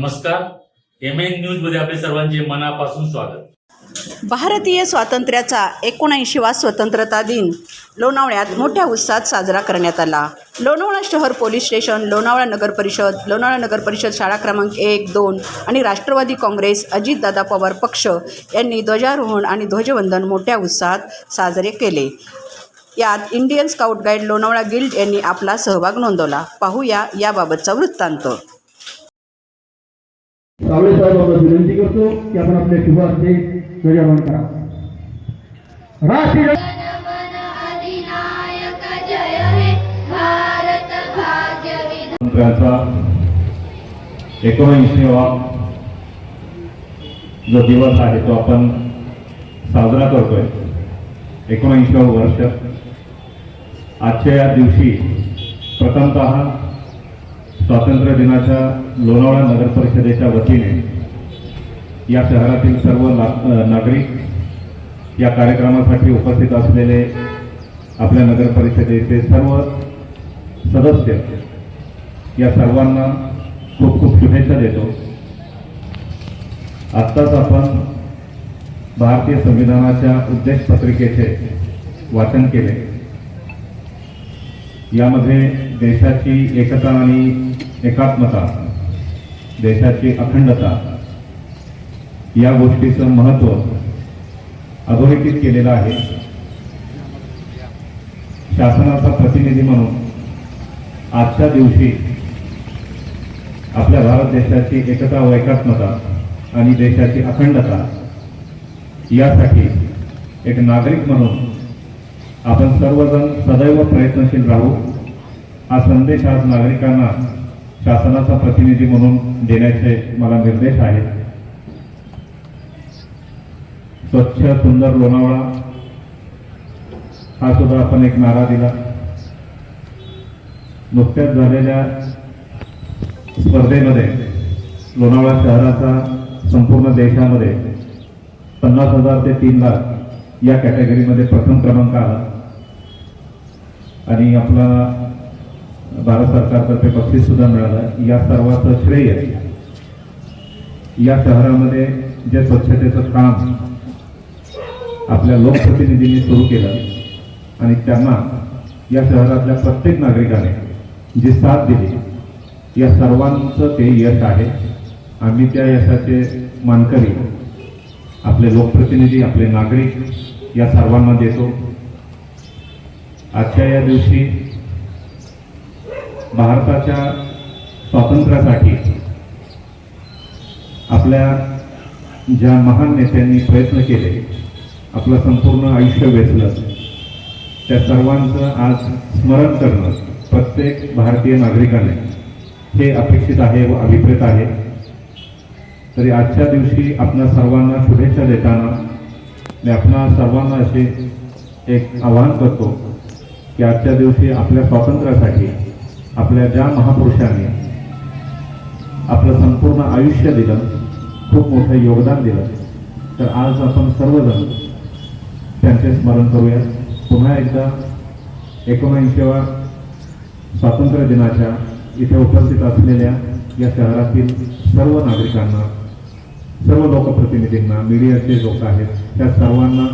नमस्कार. M N न्यूजमध्ये आपले सर्वांचे मनापासून स्वागत. भारतीय स्वातंत्र्याचा एकोणऐंशीवा स्वतंत्रता दिन लोणावळ्यात मोठ्या उत्साहात साजरा करण्यात आला. लोणावळा शहर पोलीस स्टेशन लोणावळा नगर परिषद लोणावळा नगर परिषद शाळा क्रमांक एक दोन आणि राष्ट्रवादी काँग्रेस अजितदादा पवार पक्ष यांनी ध्वजारोहण आणि ध्वजवंदन मोठ्या उत्साहात साजरे केले. यात Indian scout guide Lonavala guild यांनी आपला सहभाग नोंदवला. पाहूया याबाबतचा वृत्तांत. सावळे साहेबांना विनंती करतो की आपण आपल्या शुभ हस्ते ध्वजारोहण करा. राष्ट्रीय एकोणऐंशीवा जो दिवस आहे तो आपण साजरा करतोय एकोणऐंशीवं वर्ष. आजच्या या दिवशी प्रथमत स्वातंत्र्य दिनाच्या लोणावळा नगर परिषदेच्या वतीने या शहरातील सर्व नागरिक या कार्यक्रमासाठी उपस्थित असलेले आपल्या नगर परिषदेचे सर्व सदस्य या सर्वांना खूप खूप शुभेच्छा देतो. आत्ताच आपण भारतीय संविधानाच्या उद्देश पत्रिकेचे वाचन केले. यामध्ये देशाची एकता आणि एकात्मता देशाची अखंडता या गोष्टीचं महत्त्व अधोरेखित केलेलं आहे. शासनाचा प्रतिनिधी म्हणून आजच्या दिवशी आपल्या भारत देशाची एकता व एकात्मता आणि देशाची अखंडता यासाठी एक नागरिक म्हणून आपण सर्वजण सदैव प्रयत्नशील राहू. हा संदेश आज नागरिकांना शासनाचा प्रतिनिधी म्हणून देण्याचे मला निर्देश आहेत. स्वच्छ सुंदर लोणावळा हा सुद्धा आपण एक नारा दिला. नुकत्याच झालेल्या स्पर्धेमध्ये लोणावळा शहराचा संपूर्ण देशामध्ये पन्नास हजार ते तीन लाख या कॅटेगरीमध्ये प्रथम क्रमांक आला. आणि आपला भारत सरकारतर्फे बक्षीस सुद्धा मिळालं. या सर्वाचं श्रेय या शहरामध्ये जे स्वच्छतेचं काम आपल्या लोकप्रतिनिधींनी सुरू केलं आणि त्यांना या शहरातल्या प्रत्येक नागरिकाने जी साथ दिली या सर्वांचं ते यश आहे. आम्ही त्या यशाचे मानकरी आपले लोकप्रतिनिधी आपले नागरिक या सर्वांना देतो. आजच्या या दिवशी भारताच्या स्वातंत्र्यासाठी आपल्या ज्या महान नेत्यांनी प्रयत्न केले आपलं संपूर्ण आयुष्य वेचलं त्या सर्वांचं आज स्मरण करणं प्रत्येक भारतीय नागरिकाने हे अपेक्षित आहे व अभिप्रेत आहे. तरी आजच्या दिवशी आपल्या सर्वांना शुभेच्छा देताना मी आपणा सर्वांना असे एक आवाहन करतो की आजच्या दिवशी आपल्या स्वातंत्र्यासाठी आपल्या ज्या महापुरुषांनी आपलं संपूर्ण आयुष्य दिलं खूप मोठं योगदान दिलं तर आज आपण सर्वजण त्यांचे स्मरण करूया. पुन्हा एकदा एकोणऐंशीवा स्वातंत्र्य दिनाच्या इथे उपस्थित असलेल्या या शहरातील सर्व नागरिकांना सर्व लोकप्रतिनिधींना मीडियाचे लोक आहेत त्या सर्वांना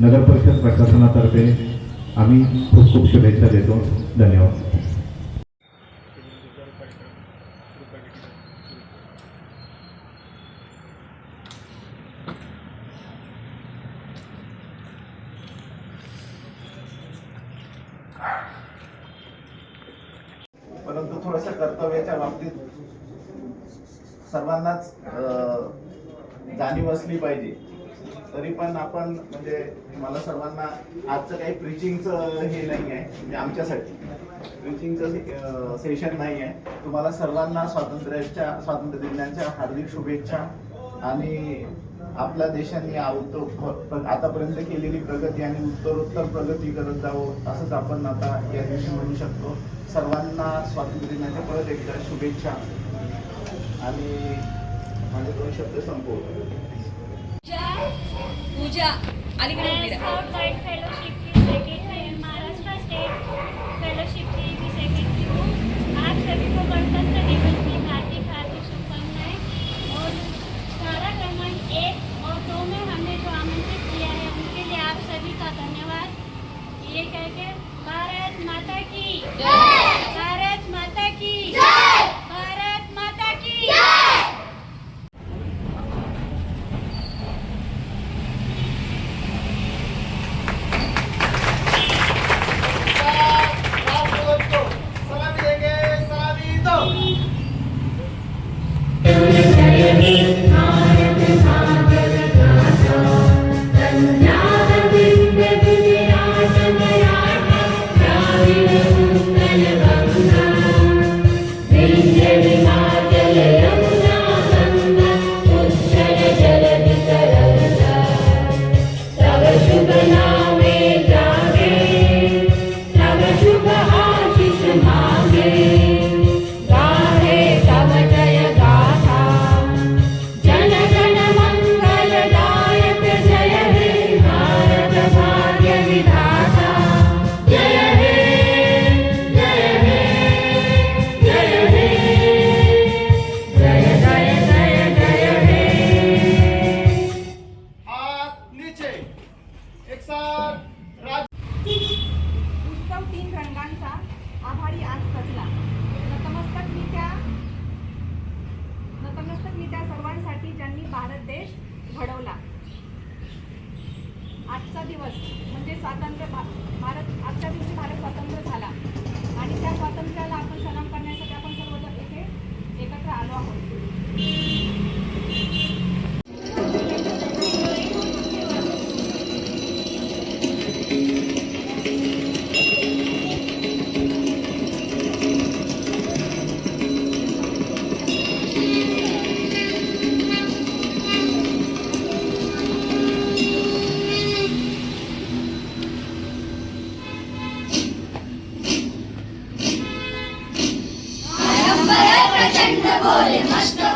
नगर परिषद प्रशासनातर्फे आम्ही खूप खूप शुभेच्छा देतो. धन्यवाद. परंतु थोडस कर्तव्याच्या बाबतीत सर्वांनाच जाणीव असली पाहिजे. तरी पण आपण म्हणजे मला सर्वांना आजचं काही प्रिचिंगचं हे नाही आहे म्हणजे आमच्यासाठी. प्रिचिंगचं सेशन नाही आहे. तुम्हाला सर्वांना स्वातंत्र्याच्या स्वातंत्र्य दिनाच्या हार्दिक शुभेच्छा आणि आपल्या देशाने आतापर्यंत केलेली प्रगती आणि उत्तरोत्तर प्रगती करत जावं असंच आपण आता या दिवशी म्हणू शकतो. सर्वांना स्वातंत्र्य दिनाच्या परत एकदा शुभेच्छा. आणि माझे दोन शब्द संपवतो. पूजा. Open.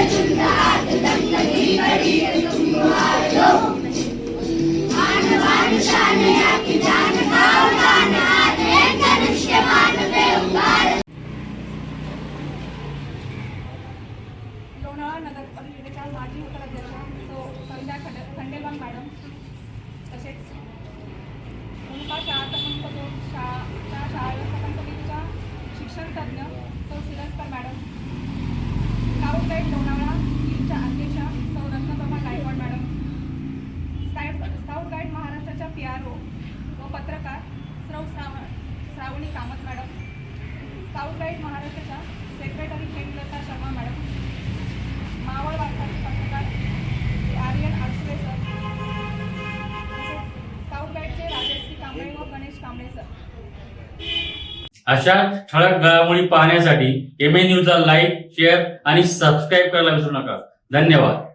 attention. पत्रकार Shravan Shravani Kamat madam scout guide महाराष्ट्राच्या सेक्रेटरी हेमलता शर्मा मॅडम मावळ वारसाचे पत्रकार आर्यन आडसुळे सर तसेच स्काउट गाईडचे राजश्री कांबळे व गणेश कांबळे सर. अशा ठळक घडामोडी पाहण्यासाठी एम ए न्यूजला लाईक शेअर आणि सबस्क्राईब करायला विसरू नका. धन्यवाद.